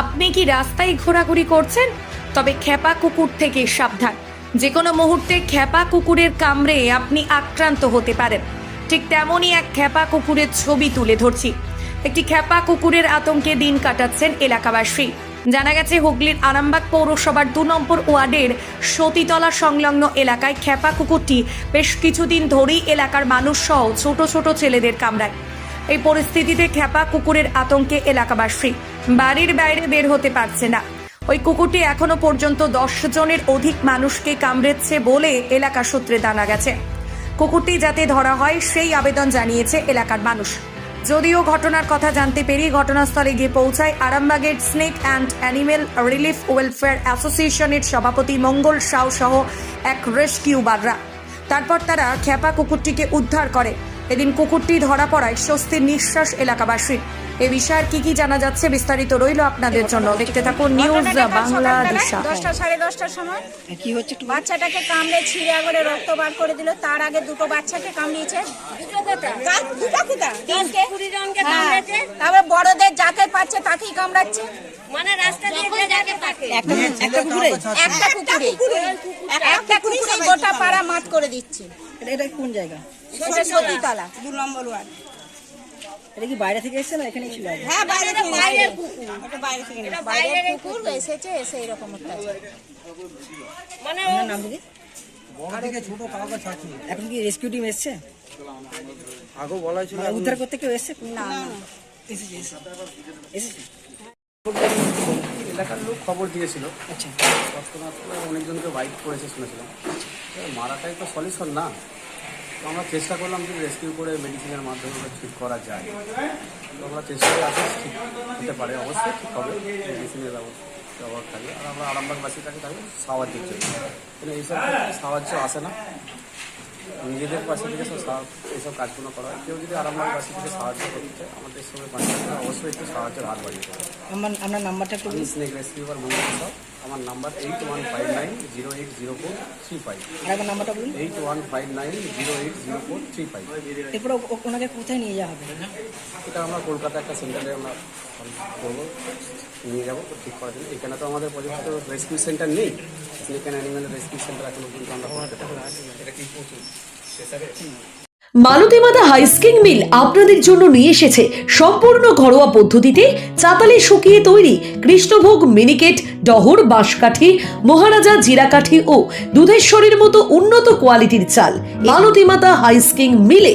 আপনি কি রাস্তায় ঘোরাঘুরি করছেন? তবে খেপা কুকুর থেকে সাবধান। যে কোনো মুহূর্তে খেপা কুকুরের কামড়ে আপনি আক্রান্ত হতে পারেন। ঠিক তেমনই এক খেপা কুকুরের ছবি তুলে ধরছি। একটি খেপা কুকুরের আতঙ্কে দিন কাটাচ্ছেন এলাকাবাসী। জানা গেছে, হুগলির আরামবাগ পৌরসভার দু নম্বর ওয়ার্ডের সতীতলা সংলগ্ন এলাকায় খেপা কুকুরটি বেশ কিছুদিন ধরেই এলাকার মানুষ সহ ছোট ছোট ছেলেদের কামড়ায়। এই পরিস্থিতিতে খেপা কুকুরের আতঙ্কে এলাকাবাসী বাড়ির বাইরে বের হতে পারছে না। ওই কুকুরটি এখনও পর্যন্ত দশ জনের অধিক মানুষকে কামড়েছে বলে এলাকা সূত্রে জানা গেছে। কুকুরটি যাতে ধরা হয়, সেই আবেদন জানিয়েছে এলাকার মানুষ। যদিও ঘটনার কথা জানতে পেরে ঘটনাস্থলে গিয়ে পৌঁছায় আরামবাগের snake and animal relief welfare অ্যাসোসিয়েশনের সভাপতি মঙ্গল সাউ সহ এক রেস্কিউবাররা। তারপর তারা খ্যাপা কুকুরটিকে উদ্ধার করে। এদিন কুকুরটি ধরা পড়ায় স্বস্তির নিঃশ্বাস এলাকাবাসীর। এ বিষয়ে কি কি জানা যাচ্ছে বিস্তারিত রইল আপনাদের জন্য। দেখতে থাকুন নিউজ বাংলা দিশা দশটা সাড়ে দশটার সময়। কি হচ্ছে বাচ্চাটাকে কামড়ে ছিঁড়ে করে রক্ত বার করে দিল। তার আগে দুটো বাচ্চাকে কামড়িয়েছে। হ্যাঁ। তারপরে বড়দের যাকে পাচ্ছে তাকেই কামড়াচ্ছে। মানে রাস্তা দিয়ে যাকে পাকে একটা একটা কুকুরে? একটা কুকুরে। একটা কুকুরে গোটা পাড়া মাত করে দিচ্ছে। এটা এটা কোন জায়গা? সতীতলা। দু নম্বর ওয়ার্ড। এটা কি বাইরে থেকে এসেছে না এখানেই ছিল? হ্যাঁ বাইরে থেকে বাইরের। কুকুর এটা বাইরে থেকে। বাইরের কুকুর এসেছে এসে এরকম অত্যাচার মানে আপনার নাম দিদি এখন কি রেস্কিউ টিম এসছে? বলা ছিল মানে উদ্ধার করতে কেউ এসছে? না এসেছে এসেছে। এলাকার লোক খবর দিয়েছিল। আচ্ছা। অনেকজনকে বাইক করেছে শুনেছিলাম। মারাটাই তো সলিউশন না। তো আমরা চেষ্টা করলাম যে রেস্কিউ করে মেডিসিনের মাধ্যমে ঠিক করা যায়। তো আমরা চেষ্টা করে আসি ঠিক হতে পারে, অবশ্যই ঠিক হবে মেডিসিনের ব্যবস্থা ব্যবহার থাকে আর আমরা আরামবাগবাসীটাকে তাকে সাহায্যের জন্য। কিন্তু এইসব ক্ষেত্রে সাহায্য আসে না। নিজেদের পাশে থেকে সব এইসব কাজগুলো করা হয়। কেউ যদি আরামবাগবাসী থেকে সাহায্য করতে আমাদের সঙ্গে পাশে থাকলে অবশ্যই একটু সাহায্যের হাত বাড়িয়ে আমার আপনার নাম্বারটা একটু স্নেক রেস্কিউবার আমার number eight one five nine zero eight zero four three five আরেকবার নাম্বারটা বলুন। Eight one five nine zero eight zero four three five এরপরে ওনাকে কোথায় নিয়ে যাওয়া হবে? এটা আমরা কলকাতা একটা সেন্টারে আমরা করব নিয়ে যাব ঠিক করার জন্য। এখানে তো আমাদের পর্যন্ত রেস্কিউ সেন্টার নেই। Snake and animal rescue centre এখনও পর্যন্ত আমরা করতে পারি এটা কি প্রচুর মালতীমাতা হাইস্কিং মিল আপনাদের জন্য নিয়ে এসেছে সম্পূর্ণ ঘরোয়া পদ্ধতিতে চাতালে শুকিয়ে তৈরি কৃষ্ণভোগ মিনিকেট ডহর বাঁশকাঠি মহারাজা জিরাকাঠি ও দুধেশ্বরীর মতো উন্নত কোয়ালিটির চাল। মালতীমাতা হাইস্কিং মিলে